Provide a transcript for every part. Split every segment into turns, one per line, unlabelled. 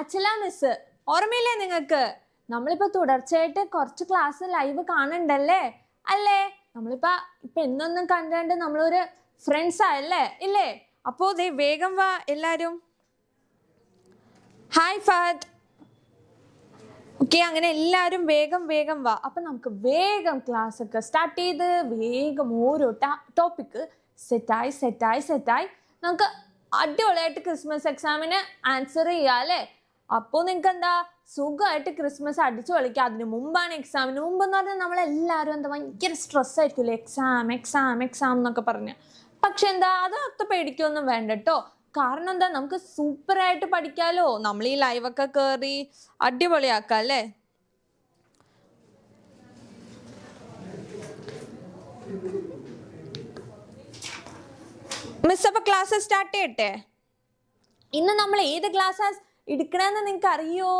Achala miss ഓർമ്മയില്ലേ നിങ്ങൾക്ക്? നമ്മളിപ്പോൾ തുടർച്ചയായിട്ട് കുറച്ച് ക്ലാസ് ലൈവ് കാണണ്ടല്ലേ? അല്ലേ? നമ്മളിപ്പോൾ ഇപ്പൊ എന്നൊന്നും കണ്ടുകൊണ്ട് നമ്മളൊരു ഫ്രണ്ട്സ് ആയല്ലേ? ഇല്ലേ?
അപ്പോ ദേ വേഗം വാ എല്ലാരും. ഹായ് ഫഹദ് ഓക്കെ അങ്ങനെ എല്ലാരും വേഗം വേഗം വാ.
അപ്പൊ നമുക്ക് വേഗം ക്ലാസ് ഒക്കെ സ്റ്റാർട്ട് ചെയ്ത് വേഗം ഓരോ ടോപ്പിക്ക് സെറ്റായി സെറ്റായി സെറ്റായി നമുക്ക് അടിപൊളിയായിട്ട് ക്രിസ്മസ് എക്സാമിന് ആൻസർ ചെയ്യാം അല്ലേ? അപ്പോൾ നിങ്ങൾക്ക് എന്താ സുഖമായിട്ട് ക്രിസ്മസ് അടിച്ചു കളിക്കുക അതിന് മുമ്പാണ് എക്സാമിന് മുമ്പ് എന്ന് പറഞ്ഞാൽ നമ്മളെല്ലാവരും എന്താ ഭയങ്കര സ്ട്രെസ് ആയിരിക്കില്ലേ? എക്സാം എക്സാം എക്സാം എന്നൊക്കെ പറഞ്ഞ്. പക്ഷെ എന്താ അത് അത്ര പേടിക്കൊന്നും വേണ്ട കേട്ടോ കാരണം എന്താ നമുക്ക് സൂപ്പറായിട്ട് പഠിക്കാലോ.
നമ്മൾ ഈ ലൈവൊക്കെ കേറി അടിപൊളിയാക്കാം അല്ലേ മിസ് അപ്പൊ ക്ലാസ് സ്റ്റാർട്ട് ചെയ്യട്ടെ?
ഇന്ന് നമ്മൾ ഏത് ക്ലാസ്സാ എടുക്കണമെന്ന് നിങ്ങൾക്ക് അറിയോ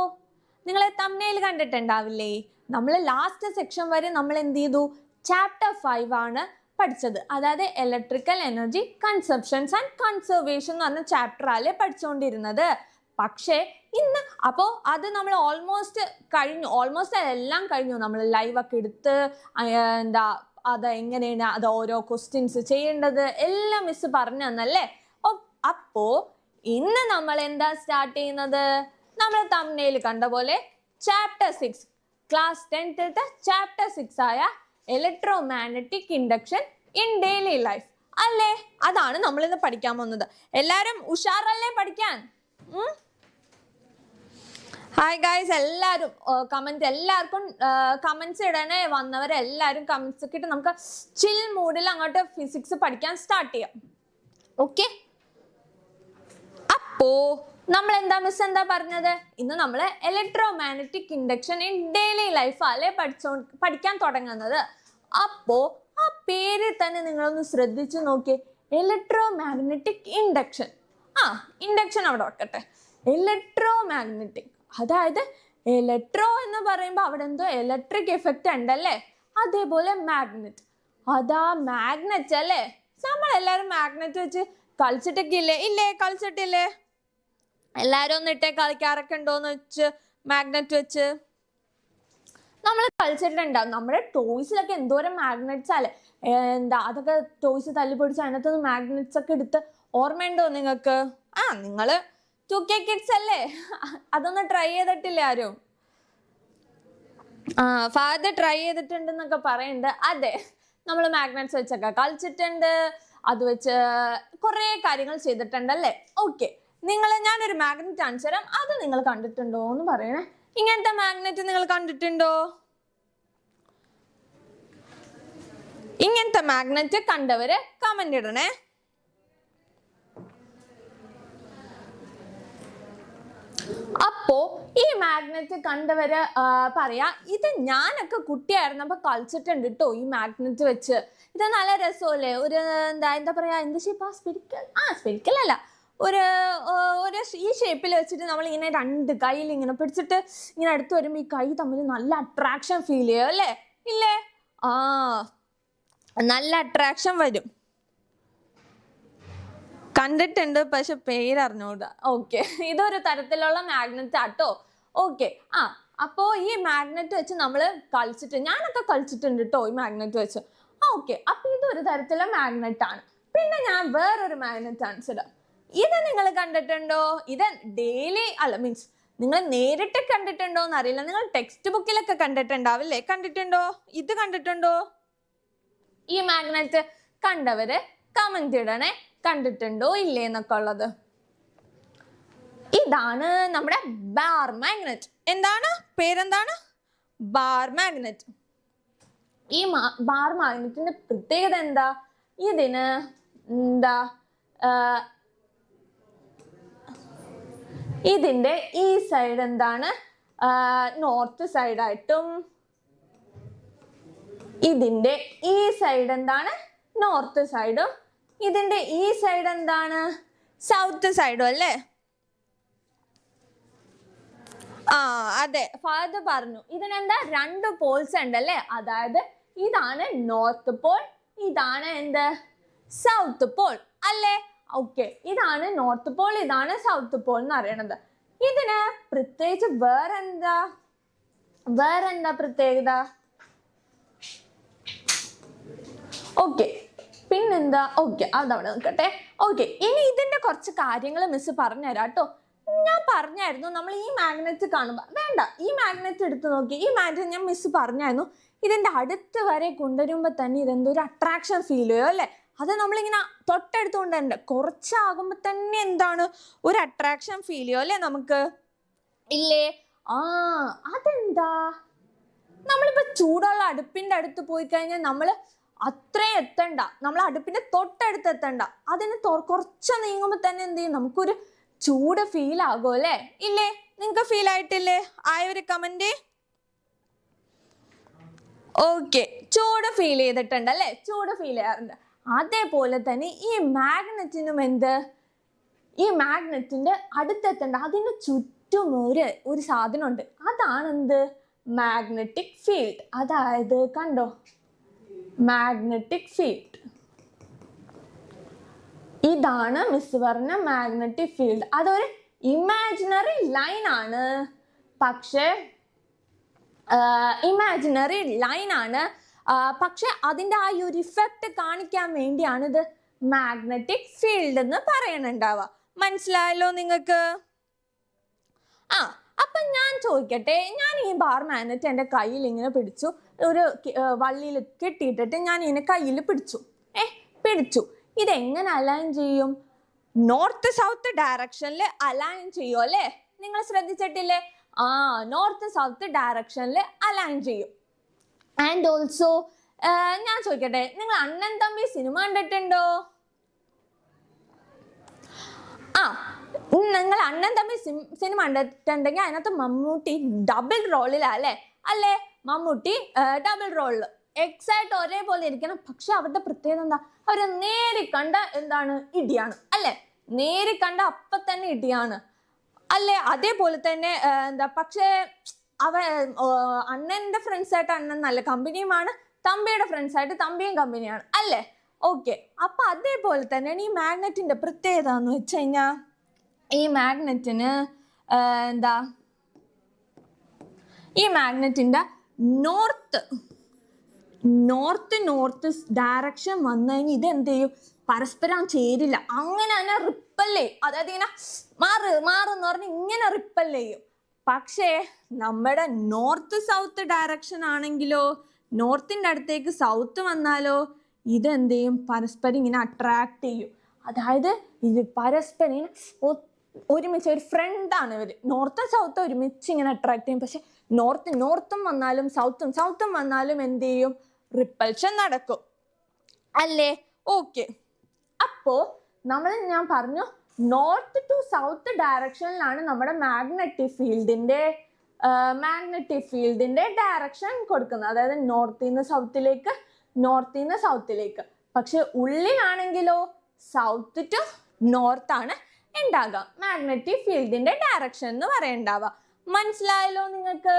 നിങ്ങൾ തമ്മനയിൽ കണ്ടിട്ടുണ്ടാവില്ലേ? നമ്മൾ ലാസ്റ്റ് സെക്ഷൻ വരെ നമ്മൾ എന്ത് ചെയ്തു? ചാപ്റ്റർ ഫൈവ് ആണ് പഠിച്ചത്. അതായത് electrical energy conceptions and conservation എന്ന് പറഞ്ഞ ചാപ്റ്ററാലേ പഠിച്ചുകൊണ്ടിരുന്നത് പക്ഷേ ഇന്ന് അപ്പോൾ അത് നമ്മൾ ഓൾമോസ്റ്റ് കഴിഞ്ഞു. ഓൾമോസ്റ്റ് എല്ലാം കഴിഞ്ഞു. നമ്മൾ ലൈവ് ഒക്കെ എടുത്ത് എന്താ അത് എങ്ങനെയാണ് അത് ഓരോ ക്വസ്റ്റ്യൻസ് ചെയ്യേണ്ടത് എല്ലാം മിസ് പറഞ്ഞു തന്നല്ലേ? അപ്പോൾ അപ്പോ ഇന്ന് നമ്മൾ എന്താ സ്റ്റാർട്ട് ചെയ്യുന്നത്? നമ്മൾ തമ്മിൽ കണ്ട പോലെ ചാപ്റ്റർ സിക്സ് ക്ലാസ് ടെൻത്തിലത്തെ ചാപ്റ്റർ സിക്സ് ആയ electro magnetic induction in daily life അല്ലേ?
അതാണ് നമ്മൾ ഇന്ന് പഠിക്കാൻ പോകുന്നത്. എല്ലാവരും
ഉഷാറല്ലേ പഠിക്കാൻ? ഹായ് ഗായ്സ് എല്ലാവരും കമന്റ് എല്ലാവർക്കും കമൻസ് ഇടണേ വന്നവരെല്ലാവരും കമൻസ് ഒക്കെ ഇട്ട് നമുക്ക് ചിൽ മൂഡിൽ അങ്ങോട്ട് ഫിസിക്സ് പഠിക്കാൻ സ്റ്റാർട്ട് ചെയ്യാം. ഓക്കെ അപ്പോ നമ്മൾ എന്താ മിസ് എന്താ പറഞ്ഞത്? ഇന്ന് നമ്മൾ electro magnetic induction in daily life അല്ലേ പഠിച്ചോ പഠിക്കാൻ തുടങ്ങുന്നത്. അപ്പോ ആ പേരിൽ തന്നെ നിങ്ങളൊന്ന് ശ്രദ്ധിച്ചു നോക്കിയേ. ഇലക്ട്രോ മാഗ്നറ്റിക് ഇൻഡക്ഷൻ ആ ഇൻഡക്ഷൻ അവിടെ വെക്കട്ടെ. ഇലക്ട്രോ മാഗ്നറ്റിക് അതായത് ഇലക്ട്രോ എന്ന് പറയുമ്പോൾ അവിടെ എന്തോ ഇലക്ട്രിക് എഫക്റ്റ് ഉണ്ടല്ലേ? അതേപോലെ മാഗ്നറ്റ് അതാ മാഗ്നറ്റ് അല്ലേ? നമ്മളെല്ലാവരും മാഗ്നറ്റ് വെച്ച് കളിച്ചിട്ടൊക്കെ ഇല്ലേ? ഇല്ലേ കളിച്ചിട്ടില്ലേ? എല്ലാരും ഒന്ന് ഇട്ടേ കളിക്കാറൊക്കെ ഉണ്ടോന്ന് വെച്ച് മാഗ്നറ്റ് വെച്ച്. നമ്മൾ കളിച്ചിട്ടുണ്ടാവും. നമ്മുടെ ടോയ്സിലൊക്കെ എന്തോരം മാഗ്നറ്റ്സ് അല്ലേ എന്താ അതൊക്കെ ടോയ്സ് തല്ലിപ്പൊടിച്ച് അതിനകത്തുനിന്ന് മാഗ്നറ്റ്സ് ഒക്കെ എടുത്ത് ഓർമ്മയുണ്ടോ നിങ്ങൾക്ക്? ആ നിങ്ങൾ ടു കെ കിഡ്സ് അല്ലേ? അതൊന്നും ട്രൈ ചെയ്തിട്ടില്ല ആരും? ആ ഫാദർ ട്രൈ ചെയ്തിട്ടുണ്ടെന്നൊക്കെ പറയുന്നുണ്ട് അതെ നമ്മൾ മാഗ്നറ്റ്സ് വെച്ചൊക്കെ കളിച്ചിട്ടുണ്ട്. അത് വെച്ച് കുറേ കാര്യങ്ങൾ ചെയ്തിട്ടുണ്ട് അല്ലേ ഓക്കെ നിങ്ങൾ ഞാനൊരു മാഗ്നറ്റ് കാണിച്ചു തരാം. അത് നിങ്ങൾ കണ്ടിട്ടുണ്ടോ എന്ന് പറയണേ.
ഇങ്ങനത്തെ മാഗ്നറ്റ് നിങ്ങൾ കണ്ടിട്ടുണ്ടോ?
ഇങ്ങനത്തെ മാഗ്നറ്റ് കണ്ടവര് കമന്റ് ഇടണേ. അപ്പോ ഈ മാഗ്നറ്റ് കണ്ടവര് പറയാ ഇത് ഞാനൊക്കെ കുട്ടിയായിരുന്നപ്പോ കളിച്ചിട്ടുണ്ട് കേട്ടോ ഈ മാഗ്നറ്റ് വെച്ച്. ഇത് നല്ല രസമല്ലേ? ഒരു എന്താ എന്താ പറയാ എന്ത് ഷേപ്പാ സ്പിരിക്കൽ ആ സ്പിരിക്കൽ അല്ല. ഒരു ഒരു ഈ ഷേപ്പിൽ വെച്ചിട്ട് നമ്മൾ ഇങ്ങനെ രണ്ട് കയ്യിൽ ഇങ്ങനെ പിടിച്ചിട്ട് ഇങ്ങനെ അടുത്ത് വരുമ്പോൾ ഈ കൈ തമ്മിൽ നല്ല അട്രാക്ഷൻ ഫീൽ ചെയ്യും അല്ലേ? ഇല്ലേ? ആ
നല്ല അട്രാക്ഷൻ വരും. കണ്ടിട്ടുണ്ട് പക്ഷെ പേരറിഞ്ഞൂടാ.
ഓക്കെ. ഇതൊരു തരത്തിലുള്ള മാഗ്നറ്റ് ആട്ടോ. ഓക്കെ. ആ അപ്പോൾ ഈ മാഗ്നറ്റ് വെച്ച് നമ്മൾ കളിച്ചിട്ട് ഞാനൊക്കെ കളിച്ചിട്ടുണ്ട് കേട്ടോ ഈ മാഗ്നറ്റ് വെച്ച്. ഓക്കെ. അപ്പൊ ഇതൊരു തരത്തിലുള്ള മാഗ്നറ്റ് ആണ്. പിന്നെ ഞാൻ വേറൊരു മാഗ്നറ്റ് കാണിച്ചത് ഇത് നിങ്ങൾ കണ്ടിട്ടുണ്ടോ? ഇത് ഡെയിലി അല്ല മീൻസ് നിങ്ങൾ നേരിട്ട് കണ്ടിട്ടുണ്ടോ എന്ന് അറിയില്ല നിങ്ങൾ ടെക്സ്റ്റ് ബുക്കിലൊക്കെ കണ്ടിട്ടുണ്ടാവില്ലേ കണ്ടിട്ടുണ്ടോ?
ഇത് കണ്ടിട്ടുണ്ടോ?
ഈ മാഗ്നറ്റ് കണ്ടവര് കമന്റ് ഇടണേ കണ്ടിട്ടുണ്ടോ ഇല്ലേ എന്നൊക്കെ ഉള്ളത്. ഇതാണ് നമ്മുടെ ബാർ മാഗ്നറ്റ്
എന്താണ്? പേരെന്താണ്?
ബാർ മാഗ്നറ്റ് ഈ ബാർ മാഗ്നറ്റിന്റെ പ്രത്യേകത എന്താ? ഇതിന് എന്താ ആ, ഇതിന്റെ ഈ സൈഡ് എന്താണ്? നോർത്ത് സൈഡായിട്ടും ഇതിന്റെ ഈ സൈഡ് എന്താണ്? നോർത്ത് സൈഡും ഇതിന്റെ ഈ സൈഡ് എന്താണ്?
സൗത്ത് സൈഡും അല്ലേ?
ആ അതെ. ഫാദർ പറഞ്ഞു ഇതിനെന്താ? രണ്ട് പോൾസ് ഉണ്ടല്ലേ അതായത് ഇതാണ് നോർത്ത് പോൾ ഇതാണ് എന്ത്? സൗത്ത് പോൾ അല്ലേ? ഓക്കെ ഇതാണ് നോർത്ത് പോൾ ഇതാണ് സൗത്ത് പോൾ എന്ന് അറിയണത് ഇതിന് പ്രത്യേകിച്ച് വേറെന്താ? വേറെന്താ പ്രത്യേകത? ഓക്കെ പിന്നെന്താ? ഓക്കെ അതവിടെ നോക്കട്ടെ ഓക്കെ ഇനി ഇതിന്റെ കുറച്ച് കാര്യങ്ങൾ മിസ് പറഞ്ഞുതരാം കേട്ടോ. ഞാൻ പറഞ്ഞായിരുന്നു നമ്മൾ ഈ മാഗ്നറ്റ് കാണുമ്പോൾ വേണ്ട ഈ മാഗ്നറ്റ് എടുത്ത് നോക്കി. ഈ മാഗ്നറ്റ് ഞാൻ മിസ് പറഞ്ഞായിരുന്നു. ഇതിന്റെ അടുത്ത് വരെ കൊണ്ടുവരുമ്പോൾ തന്നെ ഇതെന്തോ ഒരു അട്രാക്ഷൻ ഫീൽ ചെയ്യും അല്ലേ? അത് നമ്മളിങ്ങനെ തൊട്ടടുത്തുകൊണ്ട് തന്നെ കുറച്ചാകുമ്പോൾ തന്നെ എന്താണ് ഒരു അട്രാക്ഷൻ ഫീൽ ചെയ്യും അല്ലേ നമുക്ക്? ഇല്ലേ? ആ അതെന്താ? നമ്മളിപ്പോ ചൂടുള്ള അടുപ്പിന്റെ അടുത്ത് പോയി കഴിഞ്ഞാൽ നമ്മൾ അത്രയും എത്തണ്ട. നമ്മൾ അടുപ്പിന്റെ തൊട്ടടുത്ത് എത്തണ്ട. അതിന് കുറച്ച് നീങ്ങുമ്പോൾ തന്നെ എന്ത് ചെയ്യും? നമുക്കൊരു ചൂട് ഫീൽ ആകും അല്ലേ? ഇല്ലേ? നിങ്ങൾക്ക് ഫീൽ ആയിട്ടില്ലേ? ആയ ഒരു കമന്റ് ഓക്കെ ചൂട് ഫീൽ ചെയ്തിട്ടുണ്ട് അല്ലേ? ചൂട് ഫീൽ ചെയ്യാറുണ്ട്. അതേപോലെ തന്നെ ഈ മാഗ്നറ്റിനും എന്ത്? ഈ മാഗ്നറ്റിന്റെ അടുത്തെത്തേണ്ട അതിന് ചുറ്റും ഒരു ഒരു സാധനമുണ്ട്. അതാണ് എന്ത് മാഗ്നറ്റിക് ഫീൽഡ്. അതായത് കണ്ടോ? Magnetic field. ഇതാണ് മിസ് പറഞ്ഞ മാഗ്നറ്റിക് ഫീൽഡ്. അതൊരു ഇമാജിനറി ലൈൻ ആണ്. പക്ഷേ ഇമാജിനറി ലൈൻ ആണ്. പക്ഷെ അതിന്റെ ആ ഒരു ഇഫക്റ്റ് കാണിക്കാൻ വേണ്ടിയാണ് ഇത് മാഗ്നറ്റിക് ഫീൽഡ് എന്ന് പറയണുണ്ടാവുക. മനസ്സിലായല്ലോ നിങ്ങൾക്ക്? ആ അപ്പൊ ഞാൻ ചോദിക്കട്ടെ ഞാൻ ഈ ബാർ മാഗ്നറ്റ് എന്റെ കയ്യിൽ ഇങ്ങനെ പിടിച്ചു. ഒരു വള്ളിയിൽ കെട്ടിയിട്ടിട്ട് ഞാൻ ഇതിനെ കയ്യിൽ പിടിച്ചു. ഏ പിടിച്ചു. ഇതെങ്ങനെ അലൈൻ ചെയ്യും? നോർത്ത് സൗത്ത് ഡയറക്ഷനിൽ അലൈൻ ചെയ്യും അല്ലേ നിങ്ങൾ ശ്രദ്ധിച്ചിട്ടില്ലേ? ആ നോർത്ത് സൗത്ത് ഡയറക്ഷനിൽ അലൈൻ ചെയ്യും. ആൻഡ് ഓൾസോ ഞാൻ ചോദിക്കട്ടെ നിങ്ങൾ അണ്ണൻ തമ്പി സിനിമ കണ്ടിട്ടുണ്ടോ? ആ നിങ്ങൾ അണ്ണൻ തമ്പി സിനിമ കണ്ടിട്ടുണ്ടെങ്കിൽ അതിനകത്ത് മമ്മൂട്ടി ഡബിൾ റോളിലാ അല്ലേ? അല്ലേ? മമ്മൂട്ടി ഡബിൾ റോളിൽ എക്സാക്ട് ഒരേപോലെ ഇരിക്കണം. പക്ഷെ അവരുടെ പ്രത്യേകത എന്താ? അവരെ നേരി കണ്ട എന്താണ്? ഇടിയാണ്. അല്ലേ? നേരി കണ്ട അപ്പം തന്നെ ഇടിയാണ്. അല്ലേ? അതേപോലെ തന്നെ എന്താ? പക്ഷേ അവ അണ്ണന്റെ ഫ്രണ്ട്സായിട്ട് അണ്ണൻ നല്ല കമ്പനിയുമാണ് തമ്പിയുടെ ഫ്രണ്ട്സായിട്ട് തമ്പിയും കമ്പനിയാണ് അല്ലേ? ഓക്കെ അപ്പം അതേപോലെ തന്നെയാണ് ഈ മാഗ്നറ്റിന്റെ പ്രത്യേകത എന്ന് വെച്ച് കഴിഞ്ഞാൽ ഈ മാഗ്നറ്റിന് എന്താ? ഈ മാഗ്നറ്റിന്റെ നോർത്ത് നോർത്ത് നോർത്ത് ഡയറക്ഷൻ വന്നു കഴിഞ്ഞാൽ ഇത് എന്ത് ചെയ്യും? പരസ്പരം ചേരില്ല. അങ്ങനെ തന്നെ റിപ്പല്ലേ അതായത് ഇങ്ങനെ മാറ് മാറെന്ന് പറഞ്ഞ് ഇങ്ങനെ റിപ്പൽ ചെയ്യും. പക്ഷേ നമ്മുടെ നോർത്ത് സൗത്ത് ഡയറക്ഷൻ ആണെങ്കിലോ നോർത്തിന്റെ അടുത്തേക്ക് സൗത്ത് വന്നാലോ ഇതെന്ത് ചെയ്യും പരസ്പരം ഇങ്ങനെ അട്രാക്ട് ചെയ്യും. അതായത് ഇത് പരസ്പരം ഇങ്ങനെ ഒരുമിച്ച് ഒരു ഫ്രണ്ടാണ് ഇവർ നോർത്തും സൗത്തും ഒരുമിച്ച് ഇങ്ങനെ അട്രാക്ട് ചെയ്യും. പക്ഷെ നോർത്ത് നോർത്തും വന്നാലും സൗത്തും സൗത്തും വന്നാലും എന്ത് ചെയ്യും റിപ്പൽഷൻ നടക്കും. അല്ലേ? ഓക്കെ അപ്പോ നമ്മൾ ഞാൻ പറഞ്ഞു നോർത്ത് ടു സൗത്ത് ഡയറക്ഷനിലാണ് നമ്മുടെ മാഗ്നറ്റിക് ഫീൽഡിന്റെ മാഗ്നറ്റിക് ഫീൽഡിന്റെ ഡയറക്ഷൻ കൊടുക്കുന്നത്. അതായത് നോർത്തിൽ നിന്ന് സൗത്തിലേക്ക് നോർത്തിൽ നിന്ന് സൗത്തിലേക്ക്. പക്ഷെ ഉള്ളിലാണെങ്കിലോ സൗത്ത് ടു നോർത്ത് ആണ് ഉണ്ടാകുക മാഗ്നറ്റിക് ഫീൽഡിന്റെ ഡയറക്ഷൻ എന്ന് പറയണ്ടാവുക. മനസ്സിലായല്ലോ നിങ്ങൾക്ക്?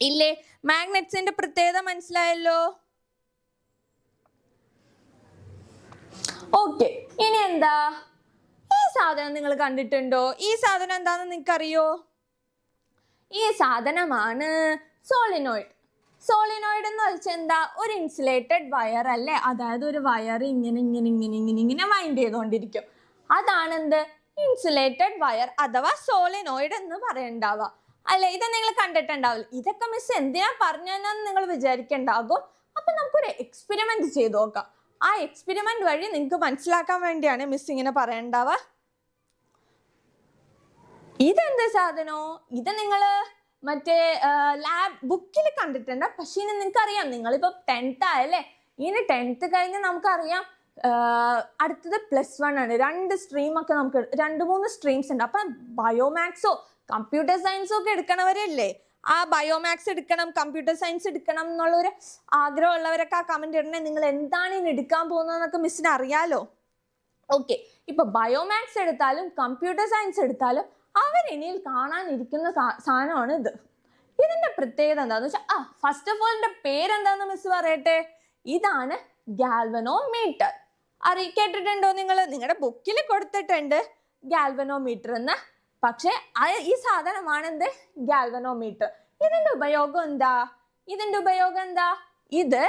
ഇല്ലേ? മാഗ്നറ്റ്സിന്റെ പ്രത്യേകത മനസ്സിലായല്ലോ? ഓക്കെ. ഇനി എന്താ? സാധനം നിങ്ങൾ കണ്ടിട്ടുണ്ടോ? ഈ സാധനം എന്താന്ന് നിങ്ങൾക്കറിയോ ഈ സാധനമാണ് സോളിനോയിഡ്. സോളിനോയിഡ് എന്ന് വെച്ചാൽ എന്താ? ഒരു ഇൻസുലേറ്റഡ് വയർ അല്ലേ? അതായത് ഒരു വയർ ഇങ്ങനെ ഇങ്ങനെ ഇങ്ങനെ ഇങ്ങനെ ഇങ്ങനെ വൈൻഡ് ചെയ്തുകൊണ്ടിരിക്കും അതാണ് എന്ത്? ഇൻസുലേറ്റഡ് വയർ അഥവാ സോളിനോയിഡ് എന്ന് പറയണ്ടാവുക. അല്ലെ? ഇത് നിങ്ങൾ കണ്ടിട്ടുണ്ടാവില്ല. ഇതൊക്കെ മിസ് എന്തിനാ പറഞ്ഞതെന്ന് നിങ്ങൾ വിചാരിക്കണ്ടാകും അപ്പൊ നമുക്കൊരു എക്സ്പെരിമെന്റ് ചെയ്ത് നോക്കാം. ആ എക്സ്പെരിമെന്റ് വഴി നിങ്ങൾക്ക് മനസ്സിലാക്കാൻ വേണ്ടിയാണ് മിസ് ഇങ്ങനെ പറയണ്ടാവുക. ഇതെന്ത് സാധനോ? ഇത് നിങ്ങൾ മറ്റേ ലാബ് ബുക്കിൽ കണ്ടിട്ടുണ്ട്. പക്ഷേ ഇനി നിങ്ങൾക്ക് അറിയാം നിങ്ങളിപ്പോൾ ടെൻത്ത് ആയല്ലേ? ഇനി ടെൻത്ത് കഴിഞ്ഞ് നമുക്കറിയാം അടുത്തത് പ്ലസ് വൺ ആണ്. രണ്ട് സ്ട്രീം ഒക്കെ നമുക്ക് രണ്ട് മൂന്ന് സ്ട്രീംസ് ഉണ്ട്. അപ്പം ബയോമാക്സോ കമ്പ്യൂട്ടർ സയൻസോ ഒക്കെ എടുക്കണവരല്ലേ? ആ ബയോമാക്സ് എടുക്കണം കമ്പ്യൂട്ടർ സയൻസ് എടുക്കണം എന്നുള്ളൊരു ആഗ്രഹമുള്ളവരൊക്കെ ആ കമന്റ് ഇടണേ. നിങ്ങൾ എന്താണ് ഇനി എടുക്കാൻ പോകുന്നതെന്നൊക്കെ മിസ്സിന് അറിയാലോ. ഓക്കെ ഇപ്പൊ ബയോമാക്സ് എടുത്താലും കമ്പ്യൂട്ടർ സയൻസ് എടുത്താലും അവരിനിയിൽ കാണാനിരിക്കുന്ന സാധനമാണ് ഇത് ഇതിന്റെ പ്രത്യേകത എന്താന്ന് വെച്ചാൽ ആ ഫസ്റ്റ് ഓഫ് ഓൾ ഇതിന്റെ പേരെന്താന്ന് മിസ് പറയട്ടെ? ഇതാണ് ഗാൽവനോമീറ്റർ. അറി കേട്ടിട്ടുണ്ടോ നിങ്ങൾ നിങ്ങളുടെ ബുക്കിൽ കൊടുത്തിട്ടുണ്ട് ഗാൽവനോമീറ്റർ എന്ന്. പക്ഷെ ഈ സാധനമാണ് എന്ത് ഗാൽവനോമീറ്റർ. ഇതിന്റെ ഉപയോഗം എന്താ? ഇതിന്റെ ഉപയോഗം എന്താ? ഇത്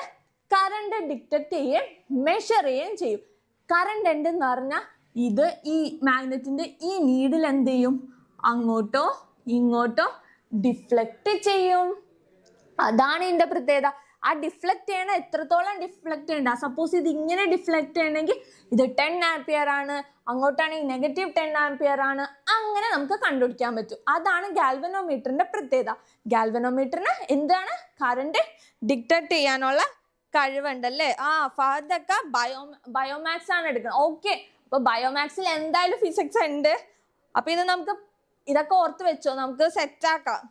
കറണ്ട് ഡിറ്റക്ട് ചെയ്യുകയും മെഷർ ചെയ്യുകയും ചെയ്യും. കറണ്ട് ഉണ്ടെന്ന് പറഞ്ഞാൽ ഇത് ഈ മാഗ്നറ്റിന്റെ ഈ നീഡിൽ എന്ത് ചെയ്യും? അങ്ങോട്ടോ ഇങ്ങോട്ടോ ഡിഫ്ലക്റ്റ് ചെയ്യും. അതാണ് ഇതിന്റെ പ്രത്യേകത. ആ ഡിഫ്ലക്റ്റ് ചെയ്യണ എത്രത്തോളം ഡിഫ്ലക്റ്റ് ചെയ്യണ്ട. സപ്പോസ് ഇത് ഇങ്ങനെ ഡിഫ്ലക്റ്റ് ചെയ്യണമെങ്കിൽ ഇത് ടെൻ ആംപിയർ ആണ്. അങ്ങോട്ടാണെങ്കിൽ നെഗറ്റീവ് ടെൻ ആംപിയർ ആണ്. അങ്ങനെ നമുക്ക് കണ്ടുപിടിക്കാൻ പറ്റും. അതാണ് ഗാൽവനോമീറ്ററിന്റെ പ്രത്യേകത. ഗാൽവനോമീറ്ററിന് എന്താണ്? കറണ്ട് ഡിറ്റക്ട് ചെയ്യാനുള്ള കഴിവുണ്ടല്ലേ ആ ഫാദൊക്കെ ബയോ ബയോമാക്സ് ആണ് എടുക്കുന്നത്. ഓക്കെ അപ്പോൾ ബയോമാക്സിൽ എന്തായാലും ഫിസിക്സ് ഉണ്ട്. അപ്പോൾ ഇത് നമുക്ക് ഇതൊക്കെ ഓർത്ത് വെച്ചോ നമുക്ക് സെറ്റ് ആക്കാം.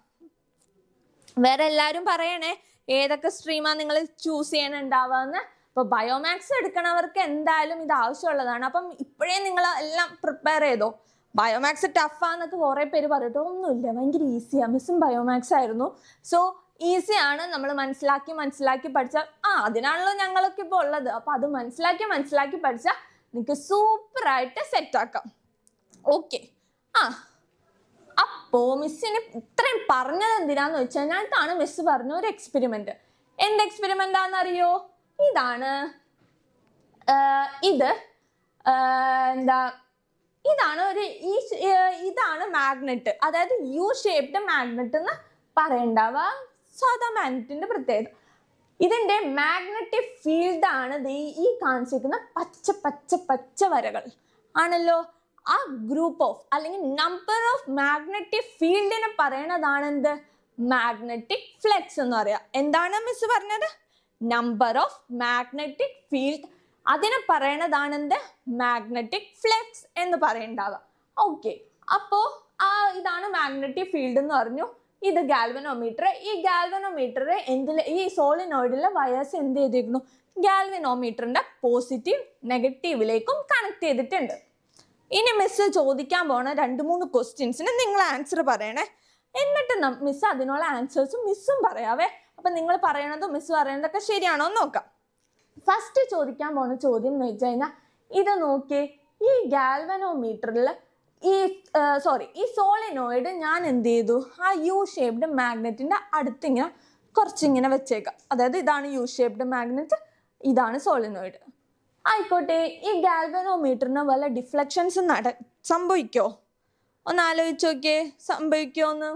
വേറെ എല്ലാവരും പറയണേ ഏതൊക്കെ സ്ട്രീമാ നിങ്ങൾ ചൂസ് ചെയ്യണുണ്ടാവുക അപ്പൊ ബയോമാക്സ് എടുക്കണവർക്ക് എന്തായാലും ഇത് ആവശ്യമുള്ളതാണ്. അപ്പം ഇപ്പോഴേ നിങ്ങൾ എല്ലാം പ്രിപ്പയർ ചെയ്തോ? ബയോമാക്സ് ടഫാന്നൊക്കെ കുറേ പേര് പറയട്ടോ ഒന്നുമില്ല ഭയങ്കര ഈസിയാണ് മിസ്സും ബയോമാക്സ് ആയിരുന്നു. സോ ഈസിയാണ് നമ്മൾ മനസ്സിലാക്കി മനസ്സിലാക്കി പഠിച്ചാൽ ആ അതിനാണല്ലോ ഞങ്ങളൊക്കെ ഇപ്പോൾ ഉള്ളത്. അപ്പൊ അത് മനസ്സിലാക്കി മനസ്സിലാക്കി പഠിച്ചാൽ നിങ്ങൾക്ക് സൂപ്പറായിട്ട് സെറ്റ് ആക്കാം. ഓക്കെ ആ അപ്പോ മിസ്സിന് ഇത്രയും പറഞ്ഞത് എന്തിനാന്ന് ഞാൻ ഇതാണ് മിസ് പറഞ്ഞ ഒരു എക്സ്പെരിമെന്റ് എന്ത് എക്സ്പെരിമെന്റ് ആണെന്നറിയോ? ഇതാണ്. ഇത്. എന്താ? ഇതാണ് ഒരു ഈ ഇതാണ് മാഗ്നറ്റ് അതായത് യു ഷേപ്ഡ് മാഗ്നറ്റ് എന്ന് പറയണ്ടാവുക സാധാ മാഗ്നറ്റിന്റെ പ്രത്യേകത. ഇതിന്റെ മാഗ്നറ്റിക് ഫീൽഡ് ആണ് ദേ ഈ കാണിച്ചിരിക്കുന്ന പച്ച പച്ച പച്ച വരകൾ. ആണല്ലോ? ആ ഗ്രൂപ്പ് ഓഫ് അല്ലെങ്കിൽ നമ്പർ ഓഫ് മാഗ്നറ്റിക് ഫീൽഡിനെ പറയണതാണ് എന്ത് മാഗ്നറ്റിക് ഫ്ലെക്സ് എന്ന് പറയാ. എന്താണ് മിസ് പറഞ്ഞത്? നമ്പർ ഓഫ് മാഗ്നറ്റിക് ഫീൽഡ് അതിനെ പറയണതാണ് എന്ത് മാഗ്നറ്റിക് ഫ്ലെക്സ് എന്ന് പറയണ്ടാവുക ഓക്കെ അപ്പോ ആ ഇതാണ് മാഗ്നറ്റിക് ഫീൽഡ് എന്ന് പറഞ്ഞു. ഇത് ഗാൽവനോമീറ്റർ ഈ ഗാൽവനോമീറ്റർ എന്തിൽ ഈ സോളിനോയിഡിലെ വയേഴ്സ് എന്ത് ചെയ്തിരിക്കുന്നു ഗാൽവനോമീറ്ററിന്റെ പോസിറ്റീവ് നെഗറ്റീവിലേക്കും കണക്ട് ചെയ്തിട്ടുണ്ട്. ഇനി മിസ് ചോദിക്കാൻ പോണ രണ്ട് മൂന്ന് ക്വസ്റ്റ്യൻസിന് നിങ്ങൾ ആൻസർ പറയണേ. എന്നിട്ട് മിസ് അതിനുള്ള ആൻസേഴ്സും മിസ്സും പറയാവേ. അപ്പൊ നിങ്ങൾ പറയണതും മിസ് പറയണതൊക്കെ ശരിയാണോ എന്ന് നോക്കാം. ഫസ്റ്റ് ചോദിക്കാൻ പോണ ചോദ്യം എന്ന് വെച്ച് കഴിഞ്ഞാൽ ഇത് നോക്കി ഈ ഗാൽവനോമീറ്ററിൽ ഈ സോറി ഈ സോളിനോയിഡ് ഞാൻ എന്ത് ചെയ്തു? ആ യു ഷേപ്ഡ് മാഗ്നറ്റിന്റെ അടുത്തിങ്ങനെ കുറച്ചിങ്ങനെ വെച്ചേക്കാം. അതായത് ഇതാണ് യു ഷേപ്ഡ് മാഗ്നറ്റ് ഇതാണ് സോളിനോയിഡ് ആയിക്കോട്ടെ ഈ ഗാൽവനോമീറ്ററിന് വല്ല ഡിഫ്ലക്ഷൻസ് നട സംഭവിക്കോ? ഒന്ന് ആലോചിച്ച് നോക്കിയേ സംഭവിക്കോ എന്ന്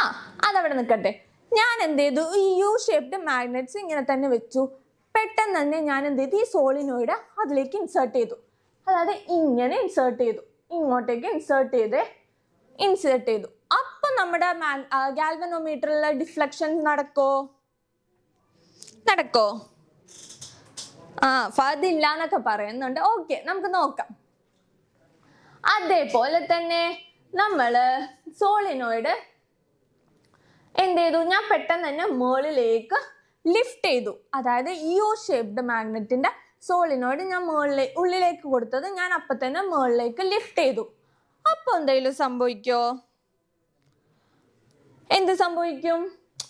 ആ അതവിടെ നിൽക്കട്ടെ. ഞാൻ എന്ത് ചെയ്തു? ഈ യു ഷേപ്ഡ് മാഗ്നറ്റ്സ് ഇങ്ങനെ തന്നെ വെച്ചു. പെട്ടെന്ന് തന്നെ ഞാൻ എന്ത് ചെയ്തു? ഈ സോളിനോയിഡ് അതിലേക്ക് ഇൻസേർട്ട് ചെയ്തു. അതായത് ഇങ്ങനെ ഇൻസേർട്ട് ചെയ്തു. ഇങ്ങോട്ടേക്ക് ഇൻസേർട്ട് ചെയ്തേ ഇൻസേർട്ട് ചെയ്തു. അപ്പം നമ്മുടെ ഗാൽവനോമീറ്ററിലെ ഡിഫ്ലക്ഷൻ നടക്കോ? നടക്കോ? ആ ഫതില്ല എന്നൊക്കെ പറയുന്നുണ്ട്. ഓക്കെ നമുക്ക് നോക്കാം. അതേപോലെ തന്നെ നമ്മൾ സോളിനോയിഡ് എന്ത് ചെയ്തു? ഞാൻ പെട്ടെന്ന് തന്നെ മുകളിലേക്ക് ലിഫ്റ്റ് ചെയ്തു. അതായത് യു ഷേപ്ഡ് മാഗ്നറ്റിന്റെ സോളിനോയിഡ് ഞാൻ മുകളിലേക്ക് ഉള്ളിലേക്ക് കൊടുത്തത് ഞാൻ അപ്പൊ തന്നെ മുകളിലേക്ക് ലിഫ്റ്റ് ചെയ്തു. അപ്പൊ എന്തെങ്കിലും സംഭവിക്കോ? എന്ത് സംഭവിക്കും?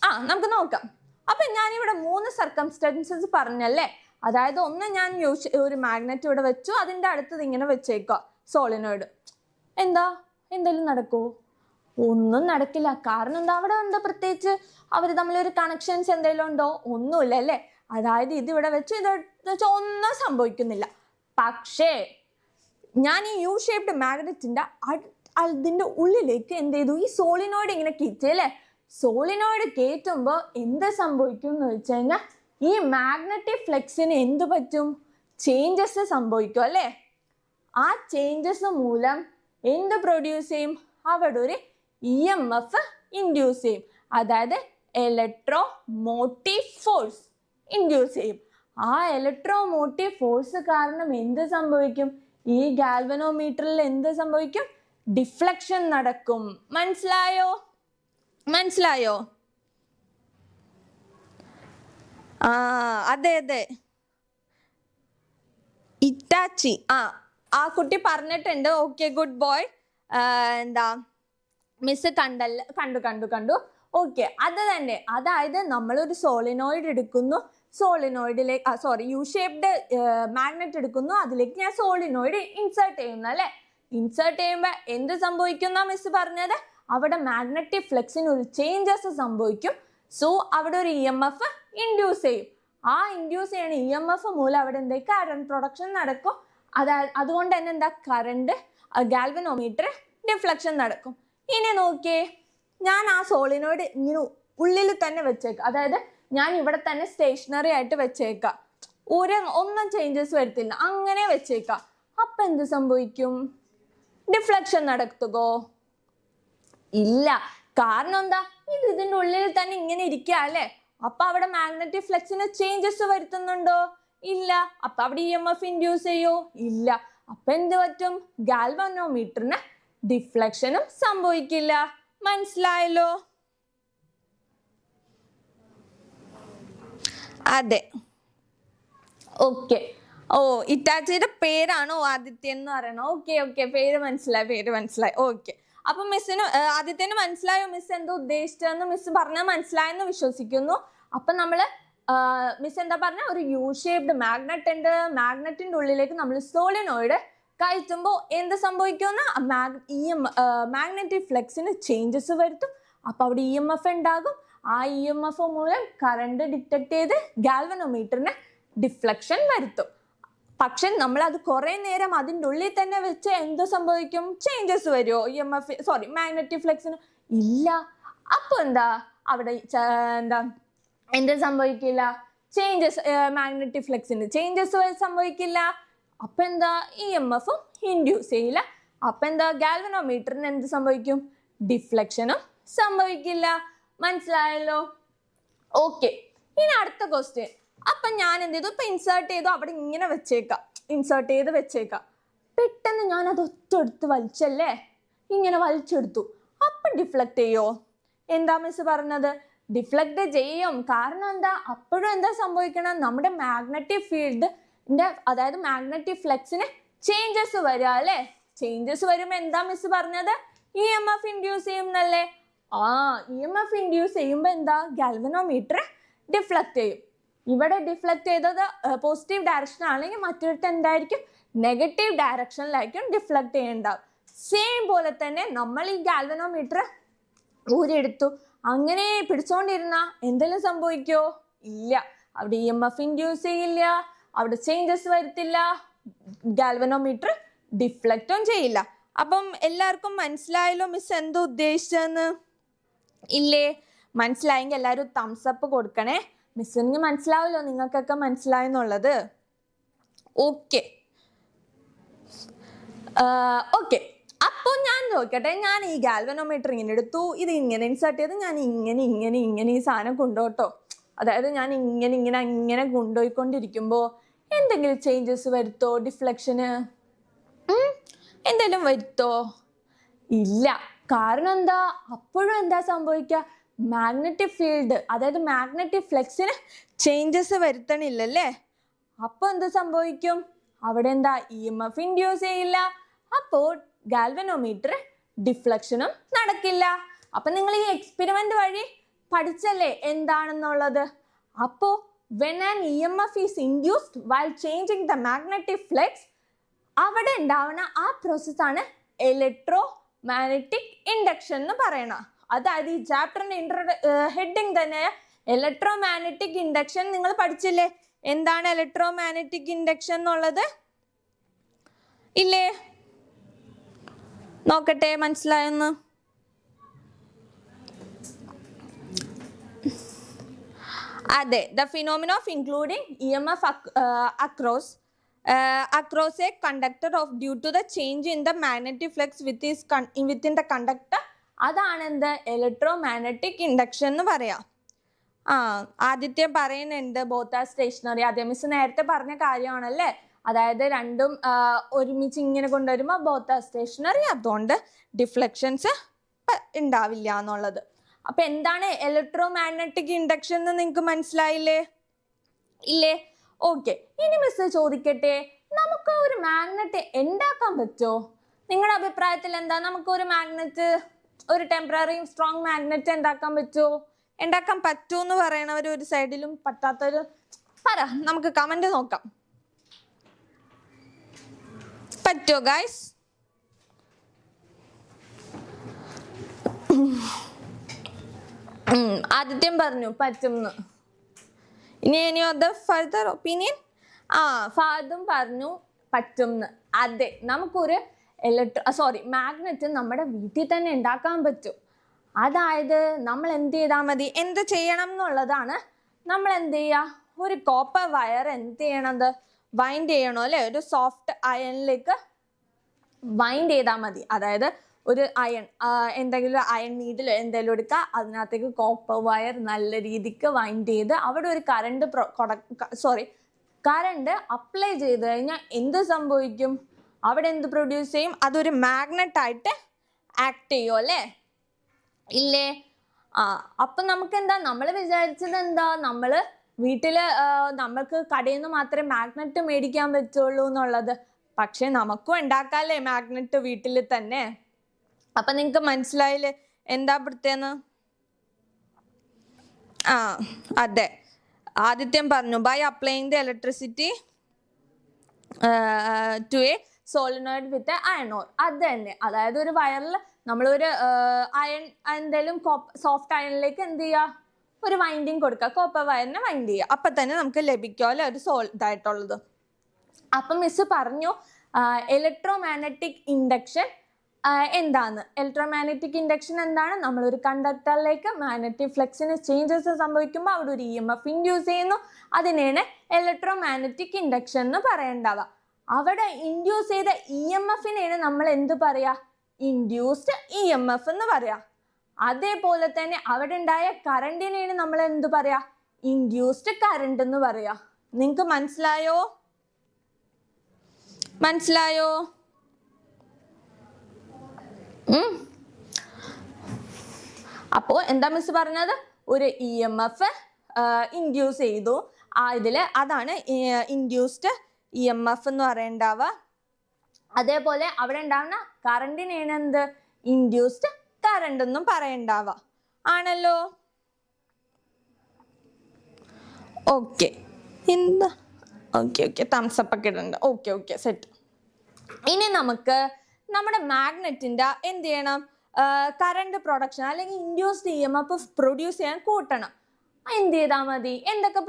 ആ നമുക്ക് നോക്കാം. അപ്പൊ ഞാനിവിടെ മൂന്ന് സർക്കംസ്റ്റൻസസ് പറഞ്ഞല്ലേ? അതായത് ഒന്ന് ഞാൻ യൂസ് ഒരു മാഗ്നറ്റ് ഇവിടെ വെച്ചു അതിന്റെ അടുത്തത് ഇങ്ങനെ വെച്ചേക്കുക സോളിനോയിഡ് എന്താ? എന്തെങ്കിലും നടക്കുമോ ഒന്നും നടക്കില്ല. കാരണം എന്താ? അവിടെ എന്താ പ്രത്യേകിച്ച്? അവർ തമ്മിലൊരു കണക്ഷൻസ് എന്തെങ്കിലും ഉണ്ടോ? ഒന്നുമില്ല അല്ലേ? അതായത് ഇതിവിടെ വെച്ച് ഇത് വെച്ച് ഒന്നും സംഭവിക്കുന്നില്ല. പക്ഷേ ഞാൻ ഈ യു ഷേപ്ഡ് മാഗ്നറ്റിന്റെ അതിന്റെ ഉള്ളിലേക്ക് എന്ത് ചെയ്തു? ഈ സോളിനോയിഡ് ഇങ്ങനെ കയറ്റി അല്ലേ? സോളിനോയിഡ് കയറ്റുമ്പോൾ എന്ത് സംഭവിക്കും എന്ന് വെച്ച് കഴിഞ്ഞാൽ ഈ മാഗ്നറ്റിക് ഫ്ലെക്സിന് എന്ത് പറ്റും? ചേഞ്ചസ് സംഭവിക്കും അല്ലേ? ആ ചേഞ്ചസ് മൂലം എന്ത് പ്രൊഡ്യൂസ് ചെയ്യും? അവിടെ ഒരു ഇ എം എഫ് ഇൻഡ്യൂസ് ചെയ്യും. അതായത് ഇലക്ട്രോ മോട്ടീവ് ഫോഴ്സ് ഇൻഡ്യൂസ് ചെയ്യും. ആ ഇലക്ട്രോ മോട്ടീവ് ഫോഴ്സ് കാരണം എന്ത് സംഭവിക്കും? ഈ ഗാൽവനോമീറ്ററിൽ എന്ത് സംഭവിക്കും? ഡിഫ്ലക്ഷൻ നടക്കും. മനസ്സിലായോ? മനസ്സിലായോ? ആ അതെ അതെ. ഇറ്റാച്ചി. ആ ആ കുട്ടി പറഞ്ഞിട്ടുണ്ട്. ഓക്കെ ഗുഡ് ബോയ് എന്താ? മിസ് കണ്ടല്ല കണ്ടു കണ്ടു കണ്ടു. ഓക്കെ അത് തന്നെ. അതായത് നമ്മളൊരു സോളിനോയിഡ് എടുക്കുന്നു. സോളിനോയിഡിലേക്ക് സോറി യു ഷേപ്ഡ് മാഗ്നറ്റ് എടുക്കുന്നു. അതിലേക്ക് ഞാൻ സോളിനോയിഡ് ഇൻസേർട്ട് ചെയ്യുന്നു അല്ലേ? ഇൻസേർട്ട് ചെയ്യുമ്പോൾ എന്ത് സംഭവിക്കും മിസ് പറഞ്ഞത്? അവിടെ മാഗ്നറ്റിക് ഫ്ലെക്സിന് ഒരു ചേഞ്ചസ് സംഭവിക്കും. സോ അവിടെ ഒരു ഇ എം എഫ് ഇൻഡ്യൂസ് ചെയ്യും. ആ ഇൻഡ്യൂസ് ചെയ്യണ ഇ എം എഫ് മൂലം അവിടെ എന്താ കറണ്ട് പ്രൊഡക്ഷൻ നടക്കും. അതായത് അതുകൊണ്ട് തന്നെ എന്താ? കറണ്ട് ഗാൽവനോമീറ്റർ ഡിഫ്ലക്ഷൻ നടക്കും. ഇനി നോക്കിയേ ഞാൻ ആ സോളിനോട് ഇങ്ങനെ ഉള്ളിൽ തന്നെ വെച്ചേക്കാം. അതായത് ഞാൻ ഇവിടെ തന്നെ സ്റ്റേഷനറി ആയിട്ട് വെച്ചേക്കാം. ഒരു ഒന്നും ചേഞ്ചസ് വരുത്തില്ല. അങ്ങനെ വെച്ചേക്കാം. അപ്പൊ എന്ത് സംഭവിക്കും? ഡിഫ്ലക്ഷൻ നടത്തുകോ? ഇല്ല. കാരണം എന്താ? ഇത് ഇതിന്റെ ഉള്ളിൽ തന്നെ ഇങ്ങനെ ഇരിക്കുക അല്ലേ? അപ്പൊ അവിടെ മാഗ്നറ്റിക് ഫ്ലക്സിന് ചേഞ്ചസ് വരുത്തുന്നുണ്ടോ? ഇല്ല. അപ്പൊ അവിടെ ഇ എം എഫ് ഇൻഡ്യൂസ് ചെയ്യോ? ഇല്ല. അപ്പൊ എന്ത് പറ്റും? ഗാൽവനോമീറ്ററിന് ഡിഫ്ലക്ഷനും സംഭവിക്കില്ല. മനസ്സിലായല്ലോ?
അതെ.
ഓക്കെ. ഓ ഇറ്റാച്ചിയുടെ പേരാണോ ആദിത്യ എന്ന് പറയണോ ഓക്കെ ഓക്കെ. പേര് മനസ്സിലായി പേര് മനസ്സിലായി. ഓക്കെ. അപ്പൊ മിസ്സിന് ആദ്യത്തേന് മനസ്സിലായോ മിസ് എന്താ ഉദ്ദേശിച്ചതെന്ന് മിസ് പറഞ്ഞാൽ മനസ്സിലായെന്ന് വിശ്വസിക്കുന്നു. അപ്പൊ നമ്മൾ മിസ് എന്താ പറഞ്ഞ? ഒരു യു ഷേപ്ഡ് മാഗ്നറ്റ് ഉണ്ട്. മാഗ്നറ്റിന്റെ ഉള്ളിലേക്ക് നമ്മൾ സോളിനോയിഡ് കയറ്റുമ്പോൾ എന്ത് സംഭവിക്കുമെന്ന് ഈ മാഗ്നറ്റിക് ഫ്ലെക്സിന് ചേഞ്ചസ് വരുത്തും. അപ്പൊ അവിടെ ഇ എം എഫ് ഉണ്ടാകും. ആ ഇ എം എഫ് മൂലം കറണ്ട് ഡിറ്റക്ട് ചെയ്ത് ഗാൽവനോമീറ്ററിന് ഡിഫ്ലക്ഷൻ വരുത്തും. പക്ഷെ നമ്മൾ അത് കുറെ നേരം അതിന്റെ ഉള്ളിൽ തന്നെ വെച്ച് എന്ത് സംഭവിക്കും? ചേഞ്ചസ് വരുമോ E M F sorry magnetic ഫ്ലെക്സിന് ഇല്ല. അപ്പൊ എന്താ? അവിടെ എന്താ? എന്ത് സംഭവിക്കില്ല? ചേഞ്ചസ് മാഗ്നറ്റിക് ഫ്ലെക്സിന് ചേഞ്ചസ് സംഭവിക്കില്ല. അപ്പൊ എന്താ? ഇ എം എഫും ഇൻഡ്യൂസ് ചെയ്യില്ല. അപ്പൊ എന്താ? ഗാൽവനോമീറ്ററിന് എന്ത് സംഭവിക്കും? ഡിഫ്ലക്ഷനും സംഭവിക്കില്ല. മനസ്സിലായല്ലോ? ഓക്കെ ഇനി അടുത്ത ക്വസ്റ്റ്യൻ അപ്പൊ ഞാൻ എന്ത് ചെയ്തു ഇപ്പൊ ഇൻസേർട്ട് ചെയ്തു. അവിടെ ഇങ്ങനെ വെച്ചേക്കാം. ഇൻസേർട്ട് ചെയ്ത് വെച്ചേക്കാം. പെട്ടെന്ന് ഞാൻ അത് ഒറ്റെടുത്ത് വലിച്ചല്ലേ? ഇങ്ങനെ വലിച്ചെടുത്തു. അപ്പൊ ഡിഫ്ലക്ട് ചെയ്യോ? എന്താ മിസ് പറഞ്ഞത്? ഡിഫ്ലക്ട് ചെയ്യും. കാരണം എന്താ? അപ്പോഴും എന്താ സംഭവിക്കണം? നമ്മുടെ മാഗ്നറ്റിക് ഫീൽഡ് അതായത് മാഗ്നറ്റിക് ഫ്ലെക്സിന് ചേഞ്ചസ് വരിക അല്ലേ? ചേഞ്ചസ് വരുമ്പോൾ എന്താ മിസ് പറഞ്ഞത്? ഇ എം എഫ് ഇൻഡ്യൂസ് ചെയ്യുന്നല്ലേ? ആ ഇ എം എഫ് ഇൻഡ്യൂസ് ചെയ്യുമ്പോൾ എന്താ? ഗാൽവനോമീറ്റർ ഡിഫ്ലക്ട് ചെയ്യും. ഇവിടെ ഡിഫ്ലക്ട് ചെയ്തത് പോസിറ്റീവ് ഡയറക്ഷൻ ആണെങ്കിൽ മറ്റൊരിടത്ത് എന്തായിരിക്കും? നെഗറ്റീവ് ഡയറക്ഷനിലായിരിക്കും ഡിഫ്ലക്ട് ചെയ്യേണ്ടാവും സെയിം പോലെ തന്നെ നമ്മൾ ഈ ഗാൽവനോമീറ്റർ ഊരെടുത്തു അങ്ങനെ പിടിച്ചോണ്ടിരുന്ന എന്തെങ്കിലും സംഭവിക്കോ? ഇല്ല. അവിടെ ഇ എം എഫ് ഇൻഡ്യൂസ് ചെയ്യില്ല. അവിടെ ചേഞ്ചസ് വരുത്തില്ല. ഗാൽവനോമീറ്റർ ഡിഫ്ലക്റ്റും ചെയ്യില്ല.
അപ്പം എല്ലാവർക്കും മനസ്സിലായല്ലോ മിസ് എന്തോ ഉദ്ദേശിച്ചെന്ന്
ഇല്ലേ? മനസ്സിലായെങ്കിൽ എല്ലാവരും തംസപ്പ് കൊടുക്കണേ. മിസ്സിന് മനസ്സിലാവല്ലോ നിങ്ങൾക്കൊക്കെ മനസ്സിലായെന്നുള്ളത്. ഓക്കെ ഓക്കെ അപ്പോൾ ഞാൻ നോക്കട്ടെ ഞാൻ ഈ ഗാൽവനോമീറ്റർ ഇങ്ങനെ എടുത്തു. ഇത് ഇങ്ങനെ ഇൻസേർട്ട് ചെയ്ത് ഞാൻ ഇങ്ങനെ ഇങ്ങനെ ഇങ്ങനെ ഈ സാധനം കൊണ്ടുപോട്ടോ. അതായത് ഞാൻ ഇങ്ങനെ ഇങ്ങനെ ഇങ്ങനെ കൊണ്ടുപോയിക്കൊണ്ടിരിക്കുമ്പോൾ എന്തെങ്കിലും ചേഞ്ചസ് വരുത്തോ? ഡിഫ്ലക്ഷന് എന്തെങ്കിലും വരുത്തോ? ഇല്ല. കാരണം എന്താ? അപ്പോഴും എന്താ സംഭവിക്കുക മാഗ്നറ്റിക് ഫീൽഡ് അതായത് മാഗ്നറ്റിക് ഫ്ലെക്സിന് ചേഞ്ചസ് വരുത്തണില്ലല്ലേ? അപ്പോൾ എന്ത് സംഭവിക്കും? അവിടെ എന്താ ഇ എം എഫ് ഇൻഡ്യൂസ് ചെയ്യില്ല. അപ്പോൾ ഗാൽവനോമീറ്റർ ഡിഫ്ലക്ഷനും നടക്കില്ല. അപ്പൊ നിങ്ങൾ ഈ എക്സ്പെരിമെന്റ് വഴി പഠിച്ചല്ലേ എന്താണെന്നുള്ളത്? അപ്പോൾ when an E M F is induced while changing the magnetic flux അവിടെ ഉണ്ടാവുന്ന ആ പ്രോസസ്സാണ് ഇലക്ട്രോ മാഗ്നറ്റിക് ഇൻഡക്ഷൻ എന്ന് പറയണ. അതായത് ഈ ചാപ്റ്ററിന്റെ ഇൻട്രോ ഹെഡിങ് തന്നെ ഇലക്ട്രോ മാഗ്നറ്റിക് ഇൻഡക്ഷൻ നിങ്ങൾ പഠിച്ചില്ലേ?
എന്താണ് ഇലക്ട്രോ മാഗ്നറ്റിക് ഇൻഡക്ഷൻ എന്നുള്ളത്? ഇല്ലേ? നോക്കട്ടെ മനസ്സിലായെന്ന്? അതെ the phenomena of including E M F across across a conductor of due to the change in the magnetic flux with within the conductor
അതാണ് എന്ത് ഇലക്ട്രോ മാഗ്നറ്റിക് ഇൻഡക്ഷൻ എന്ന് പറയാം.
ആ ആദിത്യം പറയുന്നുണ്ട്
ബോത്ത സ്റ്റേഷനറി അതേ മിസ് നേരത്തെ പറഞ്ഞ കാര്യമാണല്ലേ? അതായത് രണ്ടും ഒരുമിച്ച് ഇങ്ങനെ കൊണ്ടുവരുമ്പോൾ ബോത്ത സ്റ്റേഷനറി
അതുകൊണ്ട് ഡിഫ്ലക്ഷൻസ് ഉണ്ടാവില്ല എന്നുള്ളത്.
അപ്പൊ എന്താണ് ഇലക്ട്രോ മാഗ്നറ്റിക്
ഇൻഡക്ഷൻ എന്ന് നിങ്ങൾക്ക് മനസ്സിലായില്ലേ?
ഇല്ലേ? ഓക്കെ. ഇനി മിസ് ചോദിക്കട്ടെ നമുക്ക് ഒരു മാഗ്നറ്റ് ഉണ്ടാക്കാൻ പറ്റുമോ നിങ്ങളുടെ അഭിപ്രായത്തിൽ എന്താ നമുക്ക് ഒരു മാഗ്നറ്റ് ഒരു ടെമ്പററിയും സ്ട്രോങ് മാഗ്നറ്റ് ഉണ്ടാക്കാൻ പറ്റുമോ
ഉണ്ടാക്കാൻ പറ്റൂ എന്ന് പറയണവർ ഒരു സൈഡിലും പറ്റാത്തൊരു പറ നമുക്ക് കമന്റ് നോക്കാം. പറ്റോ ഗായ്സ് ആദിത്യം പറഞ്ഞു പറ്റും ഇനി ഇനി അത് ഫർദർ ഒപ്പീനിയൻ
ആ ഫാദും പറഞ്ഞു പറ്റും അതെ നമുക്കൊരു ഇലക്ട്രോ സോറി മാഗ്നറ്റ് നമ്മുടെ വീട്ടിൽ തന്നെ ഉണ്ടാക്കാൻ പറ്റും. അതായത് നമ്മൾ എന്ത് ചെയ്താൽ മതി? എന്ത് ചെയ്യണം എന്നുള്ളതാണ്. നമ്മൾ എന്ത് ചെയ്യുക ഒരു കോപ്പർ വയർ എന്ത് ചെയ്യണത്? വൈൻഡ് ചെയ്യണോ? അല്ലേ? ഒരു സോഫ്റ്റ് അയണിലേക്ക് വൈൻഡ് ചെയ്താൽ മതി. അതായത് ഒരു അയൺ എന്തെങ്കിലും അയൺ നീഡിലോ എന്തെങ്കിലും എടുക്കുക അതിനകത്തേക്ക് കോപ്പർ വയർ നല്ല രീതിക്ക് വൈൻഡ് ചെയ്ത് അവിടെ ഒരു കറണ്ട് സോറി കറണ്ട് അപ്ലൈ ചെയ്ത് കഴിഞ്ഞാൽ എന്ത് സംഭവിക്കും? അവിടെ എന്ത് പ്രൊഡ്യൂസ് ചെയ്യും?
അതൊരു മാഗ്നറ്റ് ആയിട്ട്
ആക്ട് ചെയ്യും അല്ലേ? ഇല്ലേ? ആ അപ്പൊ നമുക്ക് എന്താ നമ്മൾ വിചാരിച്ചത് എന്താ നമ്മൾ വീട്ടിൽ നമുക്ക് കടയിൽ നിന്ന് മാത്രമേ മാഗ്നറ്റ് മേടിക്കാൻ പറ്റുള്ളൂ എന്നുള്ളത്.
പക്ഷേ നമുക്കും ഉണ്ടാക്കാല്ലേ മാഗ്നറ്റ് വീട്ടിൽ തന്നെ? അപ്പൊ നിങ്ങൾക്ക് മനസ്സിലായില്ലേ എന്താ പ്രത്യേകം ആ അതെ. ആദിത്യം പറഞ്ഞു by applying the electricity to a
solenoid with iron or അത് തന്നെ. അതായത് ഒരു വയറിൽ നമ്മളൊരു അയൺ എന്തെങ്കിലും സോഫ്റ്റ് അയണിലേക്ക് എന്ത് ചെയ്യുക ഒരു വൈൻഡിങ് കൊടുക്കുക. കോപ്പർ വയറിനെ വൈൻഡ് ചെയ്യുക.
അപ്പം തന്നെ നമുക്ക് ലഭിക്കുമല്ലോ ഒരു സോൾ ഇതായിട്ടുള്ളത്.
അപ്പം മിസ് പറഞ്ഞു ഇലക്ട്രോ മാഗ്നറ്റിക് ഇൻഡക്ഷൻ എന്താണ് ഇലക്ട്രോ മാഗ്നറ്റിക് ഇൻഡക്ഷൻ എന്താണ്? നമ്മളൊരു കണ്ടക്ടറിലേക്ക് മാഗ്നറ്റിക് ഫ്ലെക്സിന് ചേഞ്ചസ് സംഭവിക്കുമ്പോൾ അവിടെ ഒരു ഇ എം എഫ് ഇൻഡ്യൂസ് ചെയ്യുന്നു. അതിനെയാണ് ഇലക്ട്രോ മാഗ്നറ്റിക് ഇൻഡക്ഷൻ എന്ന് പറയേണ്ടവ അവിടെ ഇൻഡ്യൂസ് ചെയ്ത ഇ എം എഫിനെയാണ് നമ്മൾ എന്ത് പറയാ? ഇൻഡ്യൂസ്ഡ് ഇ എം എഫ് എന്ന് പറയാ. അതേപോലെ തന്നെ അവിടെ ഉണ്ടായ കറണ്ടിനെയാണ് നമ്മൾ എന്ത് പറയാ? ഇൻഡ്യൂസ്ഡ് കറണ്ട് എന്ന് പറയാ.
നിങ്ങൾക്ക് മനസ്സിലായോ? മനസ്സിലായോ?
അപ്പോ എന്താ മിസ് പറഞ്ഞത്? ഒരു ഇ എം എഫ് ഇൻഡ്യൂസ് ചെയ്തു.
ഇതിൽ അതാണ് ഇൻഡ്യൂസ്ഡ് ഇ എം എഫ് എന്ന് പറയണ്ടാവ?
അതേപോലെ അവിടെ ഉണ്ടാവുന്ന കറണ്ടിനെന്ത് ഇൻഡ്യൂസ്ഡ്
കറണ്ട് എന്നും പറയണ്ടാവ. ആണല്ലോ? ഓക്കെ എന്താ? ഓക്കെ ഓക്കെ തംസപ്പ് ഒക്കെ ഇടുന്നുണ്ട് ഓക്കെ ഓക്കെ സെറ്റ് ഇനി നമുക്ക് നമ്മുടെ മാഗ്നറ്റിന്റെ എന്ത് ചെയ്യണം? കറണ്ട് പ്രൊഡക്ഷൻ അല്ലെങ്കിൽ induced E M F produce ചെയ്യാൻ കൂട്ടണം.
എന്ത് ചെയ്താൽ മതി? എന്തൊക്കെ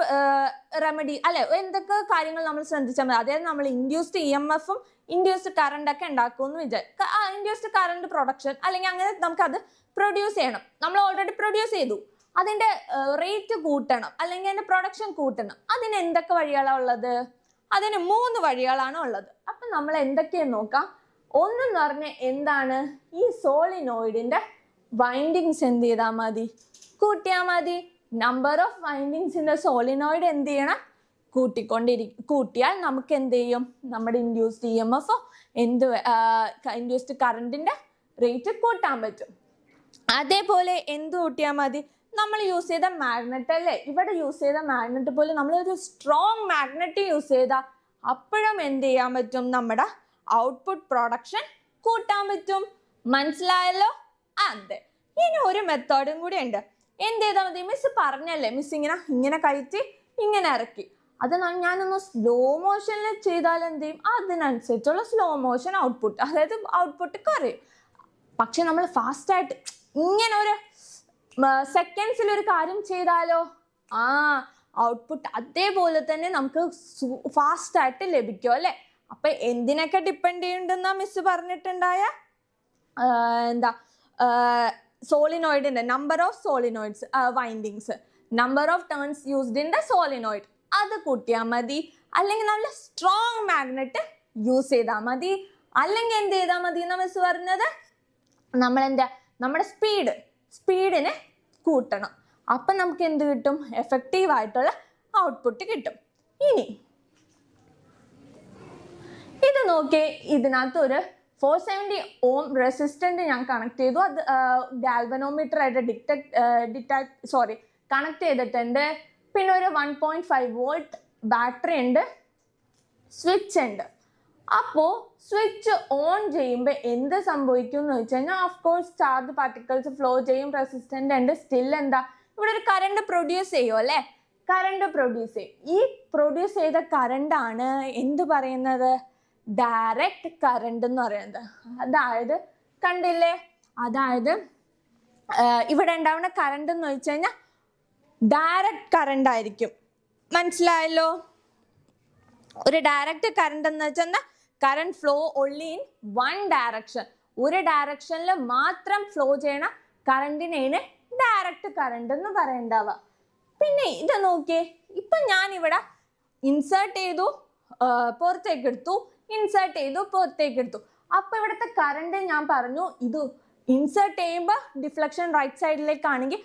റെമഡി അല്ലെ എന്തൊക്കെ കാര്യങ്ങൾ നമ്മൾ ശ്രദ്ധിച്ചാൽ മതി? അതായത് നമ്മൾ ഇൻഡ്യൂസ്ഡ് ഇ എം എഫും ഇൻഡ്യൂസ്ഡ് കറണ്ട് ഒക്കെ ഉണ്ടാക്കുമെന്ന് വിചാരിക്കും ഇൻഡ്യൂസ്ഡ് കറണ്ട് പ്രൊഡക്ഷൻ അല്ലെങ്കിൽ അങ്ങനെ നമുക്കത് പ്രൊഡ്യൂസ് ചെയ്യണം. നമ്മൾ ഓൾറെഡി പ്രൊഡ്യൂസ് ചെയ്തു. അതിന്റെ റേറ്റ് കൂട്ടണം. അല്ലെങ്കിൽ അതിന്റെ പ്രൊഡക്ഷൻ കൂട്ടണം. അതിന് എന്തൊക്കെ വഴികളാണ് ഉള്ളത്?
അതിന് മൂന്ന് വഴികളാണ് ഉള്ളത്.
അപ്പൊ നമ്മൾ എന്തൊക്കെയെന്ന് നോക്കാം? ഒന്നെന്ന് പറഞ്ഞ എന്താണ്? ഈ സോളിനോയിഡിന്റെ വൈൻഡിങ്സ് എന്ത് ചെയ്താൽ മതി? കൂട്ടിയാൽ മതി. Number of windings in the solenoid എന്ത് ചെയ്യണം? കൂട്ടിക്കൊണ്ടിരി കൂട്ടിയാൽ നമുക്ക് എന്ത് ചെയ്യും? നമ്മുടെ ഇൻഡ്യൂസ്ഡ് ഇ എം എഫ് എന്ത് ഇൻഡ്യൂസ്ഡ് കറണ്ടിന്റെ റേറ്റ് കൂട്ടാൻ പറ്റും.
അതേപോലെ എന്ത് കൂട്ടിയാൽ മതി?
നമ്മൾ യൂസ് ചെയ്ത മാഗ്നറ്റ് അല്ലേ? ഇവിടെ യൂസ് ചെയ്ത മാഗ്നറ്റ് പോലെ നമ്മൾ ഒരു സ്ട്രോങ് മാഗ്നറ്റ് യൂസ് ചെയ്താൽ
അപ്പോഴും എന്ത് ചെയ്യാൻ പറ്റും? നമ്മുടെ ഔട്ട്പുട്ട് പ്രൊഡക്ഷൻ കൂട്ടാൻ പറ്റും. മനസ്സിലായല്ലോ? അതെ. ഇനി ഒരു മെത്തേഡും കൂടി ഉണ്ട്.
എന്ത് ചെയ്താൽ മതി? മിസ് പറഞ്ഞല്ലേ? മിസ് ഇങ്ങനെ ഇങ്ങനെ കയറ്റി ഇങ്ങനെ ഇറക്കി. അത് ഞാനൊന്ന് സ്ലോ മോഷനിൽ ചെയ്താൽ എന്ത് ചെയ്യും? അതിനനുസരിച്ചുള്ള സ്ലോ മോഷൻ ഔട്ട്പുട്ട് അതായത് ഔട്ട്പുട്ട് കുറയും. പക്ഷെ നമ്മൾ ഫാസ്റ്റായിട്ട് ഇങ്ങനെ ഒരു സെക്കൻഡ്സിൽ ഒരു കാര്യം ചെയ്താലോ? ആ ഔട്ട്പുട്ട് അതേപോലെ തന്നെ നമുക്ക് ഫാസ്റ്റായിട്ട് ലഭിക്കും അല്ലേ?
അപ്പൊ എന്തിനൊക്കെ ഡിപ്പെൻഡ് ചെയ്യുന്നുണ്ടെന്നാ മിസ് പറഞ്ഞിട്ടുണ്ടായ?
എന്താ സോളിനോയിഡിന്റെ number of solenoids windings number of turns used in the solenoid അത് കൂട്ടിയാൽ മതി. അല്ലെങ്കിൽ നല്ല സ്ട്രോങ് മാഗ്നറ്റ് യൂസ് ചെയ്താൽ മതി. അല്ലെങ്കിൽ എന്ത് ചെയ്താൽ മതി എന്ന് മിസ് പറഞ്ഞത്? നമ്മൾ എന്താ നമ്മുടെ സ്പീഡ് സ്പീഡിനെ കൂട്ടണം. അപ്പം നമുക്ക് എന്ത് കിട്ടും? എഫക്റ്റീവ് ആയിട്ടുള്ള ഔട്ട്പുട്ട് കിട്ടും. ഇനി ഇത് നോക്കി ഇതിനകത്ത് ഒരു ഫോർ സെവന്റി ഓം റെസിസ്റ്റന്റ് ഞാൻ കണക്ട് ചെയ്തു. അത് ഗാൽവനോമീറ്റർ ആയിട്ട് ഡിറ്റക്ട് ഡിറ്റാക്ട് സോറി കണക്ട് ചെയ്തിട്ടുണ്ട്. പിന്നെ ഒരു one point five volt battery ഉണ്ട്. സ്വിച്ച് ഉണ്ട്. അപ്പോൾ സ്വിച്ച് ഓൺ ചെയ്യുമ്പോൾ എന്ത് സംഭവിക്കും എന്ന് വെച്ച് കഴിഞ്ഞാൽ of course charge particles flow ചെയ്യും റെസിസ്റ്റന്റ് ഉണ്ട്. സ്റ്റിൽ എന്താ ഇവിടെ ഒരു കറണ്ട് പ്രൊഡ്യൂസ് ചെയ്യും അല്ലേ? കറണ്ട് പ്രൊഡ്യൂസ് ചെയ്യും. ഈ പ്രൊഡ്യൂസ് ചെയ്ത കറണ്ടാണ് എന്ത് പറയുന്നത്? ഡയറക്റ്റ് കറണ്ട് എന്ന് പറയുന്നത്. അതായത് കണ്ടില്ലേ? അതായത്
ഇവിടെ ഉണ്ടാവുന്ന കറണ്ട് എന്ന് വെച്ച് കഴിഞ്ഞാൽ ഡയറക്റ്റ് കറണ്ട് ആയിരിക്കും. മനസ്സിലായല്ലോ? ഒരു ഡയറക്റ്റ് കറണ്ട് എന്ന് വെച്ചാൽ current flow only in one direction ഒരു ഡയറക്ഷനിൽ മാത്രം ഫ്ലോ ചെയ്യണ കറണ്ടിനെയാണ് ഡയറക്റ്റ് കറണ്ട് എന്ന് പറയണ്ടാവുക. പിന്നെ ഇത് നോക്കിയേ ഇപ്പൊ ഞാൻ ഇവിടെ ഇൻസേർട്ട് ചെയ്തു പുറത്തേക്കെടുത്തു ഇൻസേർട്ട് ചെയ്തു പുറത്തേക്ക് എടുത്തു. അപ്പൊ ഇവിടുത്തെ കറണ്ട് ഞാൻ പറഞ്ഞു ഇത് ഇൻസേർട്ട് ചെയ്യുമ്പോൾ ഡിഫ്ലക്ഷൻ റൈറ്റ് സൈഡിലേക്കാണെങ്കിൽ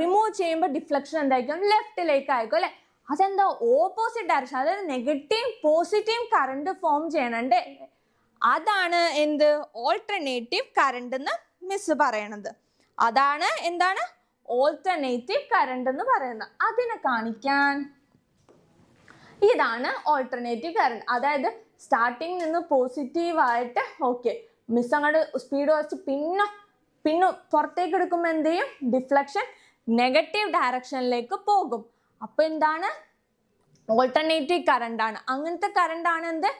റിമൂവ് ചെയ്യുമ്പോൾ ഡിഫ്ലക്ഷൻ എന്തായിരിക്കും? ലെഫ്റ്റിലേക്ക് ആയിരിക്കും അല്ലെ? അതെന്താ? ഓപ്പോസിറ്റ് ഡയറക്ഷൻ അതായത് നെഗറ്റീവ് പോസിറ്റീവ് കറണ്ട് ഫോം ചെയ്യണുണ്ട്. അതാണ് എന്ത്? ഓൾട്ടർനേറ്റീവ് കറണ്ട് എന്ന് മിസ് പറയണത്. അതാണ് എന്താണ്? ഓൾട്ടർനേറ്റീവ് കറണ്ട് എന്ന് പറയുന്നത്. അതിനെ കാണിക്കാൻ. ഇതാണ് ഓൾട്ടർനേറ്റീവ് കറണ്ട് അതായത് സ്റ്റാർട്ടിങ് നിന്ന് പോസിറ്റീവ് ആയിട്ട് ഓക്കെ മിസ് അങ്ങോട്ട് സ്പീഡ് വെച്ച് പിന്നെ പിന്നെ പുറത്തേക്ക് എടുക്കുമ്പോൾ എന്ത് ചെയ്യും? ഡിഫ്ലക്ഷൻ നെഗറ്റീവ് ഡയറക്ഷനിലേക്ക് പോകും. അപ്പൊ എന്താണ്? ഓൾട്ടർനേറ്റീവ് കറണ്ട് ആണ്. അങ്ങനത്തെ കറണ്ട് ആണ് എന്ത്?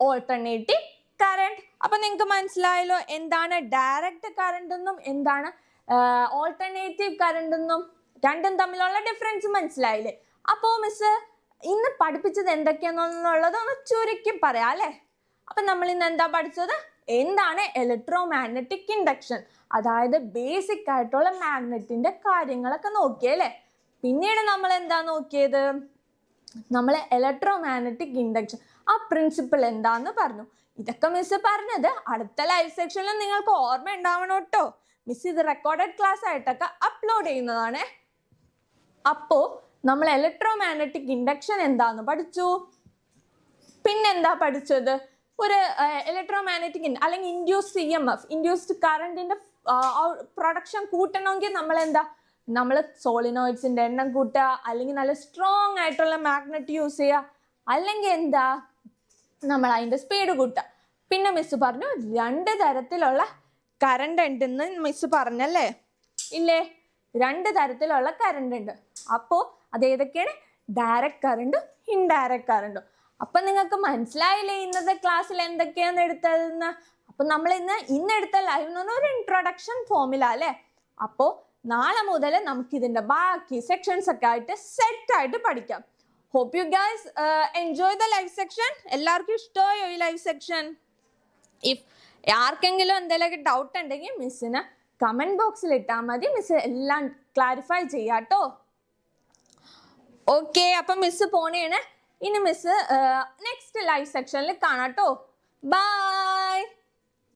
ഓൾട്ടർനേറ്റീവ് കറണ്ട് അപ്പൊ നിങ്ങൾക്ക് മനസ്സിലായല്ലോ എന്താണ് ഡയറക്റ്റ് കറണ്ട് എന്നും എന്താണ് ഓൾട്ടർനേറ്റീവ് കറണ്ട് എന്നും. രണ്ടും തമ്മിലുള്ള ഡിഫറൻസ് മനസ്സിലായില്ലേ? അപ്പോ മിസ് ഇന്ന് പഠിപ്പിച്ചത് എന്തൊക്കെയാണെന്നുള്ളത് ഒന്ന് ചുരുക്കി പറയാം അല്ലേ? അപ്പൊ നമ്മൾ ഇന്ന് എന്താ പഠിച്ചത്? എന്താണ് ഇലക്ട്രോ മാഗ്നറ്റിക് ഇൻഡക്ഷൻ അതായത് ബേസിക് ആയിട്ടുള്ള മാഗ്നറ്റിന്റെ കാര്യങ്ങളൊക്കെ നോക്കിയല്ലേ പിന്നീട് നമ്മൾ എന്താ നോക്കിയത്? നമ്മൾ ഇലക്ട്രോ മാഗ്നറ്റിക് ഇൻഡക്ഷൻ ആ പ്രിൻസിപ്പിൾ എന്താന്ന് പറഞ്ഞു. ഇതൊക്കെ മിസ് പറഞ്ഞത് അടുത്ത ലൈവ് സെക്ഷനിൽ നിങ്ങൾക്ക് ഓർമ്മ ഉണ്ടാവണം കേട്ടോ. മിസ് ഇത് റെക്കോർഡഡ് ക്ലാസ് ആയിട്ടൊക്കെ അപ്ലോഡ് ചെയ്യുന്നതാണ്. അപ്പോ നമ്മൾ ഇലക്ട്രോ മാഗ്നറ്റിക് ഇൻഡക്ഷൻ എന്താന്ന് പഠിച്ചു. പിന്നെന്താ പഠിച്ചത്? ഒരു ഇലക്ട്രോ മാഗ്നറ്റിക് അല്ലെങ്കിൽ induce C M F induced കറണ്ടിന്റെ പ്രൊഡക്ഷൻ കൂട്ടണമെങ്കിൽ നമ്മൾ എന്താ നമ്മൾ സോളിനോയിഡ്സിന്റെ എണ്ണം കൂട്ടുക അല്ലെങ്കിൽ നല്ല സ്ട്രോങ് ആയിട്ടുള്ള മാഗ്നറ്റ് യൂസ് ചെയ്യുക അല്ലെങ്കിൽ എന്താ? നമ്മൾ അതിന്റെ സ്പീഡ് കൂട്ടുക. പിന്നെ മിസ് പറഞ്ഞു രണ്ട് തരത്തിലുള്ള കറണ്ട് ഉണ്ടെന്ന് മിസ് പറഞ്ഞല്ലേ? ഇല്ലേ? രണ്ട് തരത്തിലുള്ള കറണ്ട് ഉണ്ട്. അപ്പോൾ അത് ഏതൊക്കെയാണ്? ഡയറക്റ്റ് കറണ്ടും ഇൻഡയറക്റ്റ് കറണ്ടും അപ്പൊ നിങ്ങൾക്ക് മനസ്സിലായില്ലേ ഇന്നത്തെ ക്ലാസ്സിൽ എന്തൊക്കെയാണ് എടുത്തതെന്ന്? അപ്പൊ നമ്മൾ ഇന്ന് ഇന്ന് എടുത്ത ലൈവ് എന്ന് പറഞ്ഞാൽ ഒരു ഇൻട്രൊഡക്ഷൻ ഫോമില അല്ലേ? അപ്പോൾ നാളെ മുതൽ നമുക്ക് ഇതിന്റെ ബാക്കി സെക്ഷൻസ് ഒക്കെ ആയിട്ട് സെറ്റ് ആയിട്ട് പഠിക്കാം. Hope you guys enjoy the live section എല്ലാവർക്കും ഇഷ്ടമായോ ഈ ലൈവ് സെക്ഷൻ ഇഫ് ആർക്കെങ്കിലും എന്തെങ്കിലുമൊക്കെ ഡൗട്ട് ഉണ്ടെങ്കിൽ മിസ്സിന് കമന്റ് ബോക്സിൽ ഇട്ടാൽ മതി. മിസ് എല്ലാം ക്ലാരിഫൈ ചെയ്യാട്ടോ. ഓക്കെ അപ്പൊ മിസ് പോണേണ്. ഇനി മിസ് നെക്സ്റ്റ് ലൈവ് സെക്ഷനിൽ കാണാട്ടോ. ബൈ